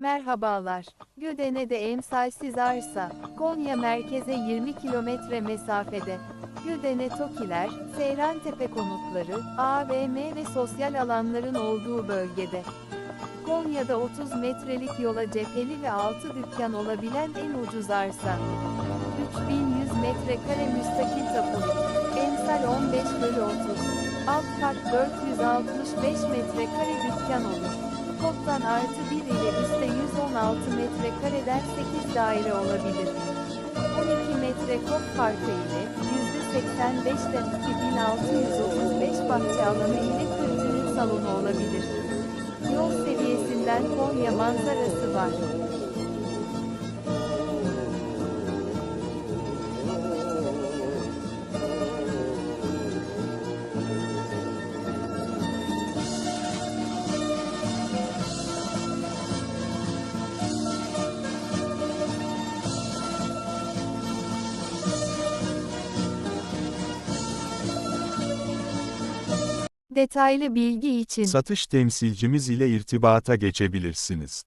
Merhabalar. Gödene'de emsalsiz arsa, Konya merkeze 20 kilometre mesafede. Gödene Tokiler, Seyrantepe konutları, AVM ve sosyal alanların olduğu bölgede. Konya'da 30 metrelik yola cepheli ve 6 dükkan olabilen en ucuz arsa. 3100 metrekare müstakil tapulu. Emsal 15 bölü 30. Alt kat 465 metrekare dükkan olur. Toptan artı 1 ile üstte 116 metrekareden 8 daire olabilir. 12 metre kod farkı ile %85'den 2635 bahçe alanı ile 40 ürün salonu olabilir. Yol seviyesinden Konya manzarası var. Detaylı bilgi için Satış temsilcimiz ile irtibata geçebilirsiniz.